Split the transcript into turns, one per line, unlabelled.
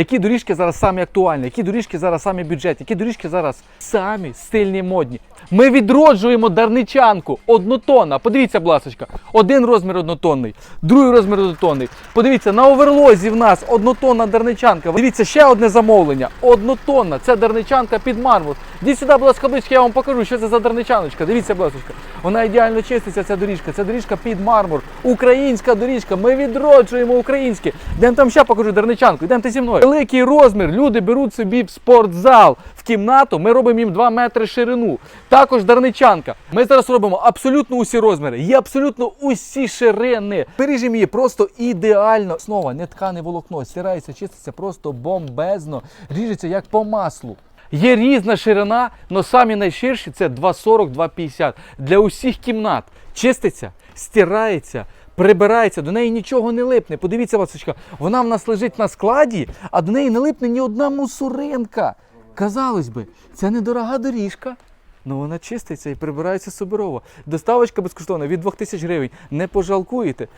Які доріжки зараз самі актуальні, які доріжки зараз самі бюджетні, які доріжки зараз самі стильні модні. Ми відроджуємо дарничанку однотонна. Подивіться, будь ласочка, один розмір однотонний, другий розмір однотонний. Подивіться, на оверлозі в нас однотонна дарничанка. Дивіться, ще одне замовлення. Однотонна. Це дарничанка під мармур. Діть сюди, будь ласка, близько, я вам покажу, що це за дарничаночка. Дивіться, ласка. Вона ідеально чиститься, ця доріжка. Це доріжка під мармур. Українська доріжка. Ми відроджуємо українське. Йдемо там ще покажу дарничанку. Йдемте зі мною. Великий розмір. Люди беруть собі в спортзал. В кімнату ми робимо їм 2 метри ширину. Також дарничанка. Ми зараз робимо абсолютно усі розміри. Є абсолютно усі ширини. Пережимо її просто ідеально. Основа не ткане волокно. Стирається, чиститься просто бомбезно. Ріжеться як по маслу. Є різна ширина, але самі найширші це 2,40-2,50 для усіх кімнат. Чиститься, стирається, прибирається, до неї нічого не липне. Подивіться, ласочка, вона в нас лежить на складі, а до неї не липне ні одна мусоринка. Казалось би, це недорога доріжка. Ну вона чиститься і прибирається соборово. Доставочка безкоштовна від 2000 гривень. Не пожалкуєте.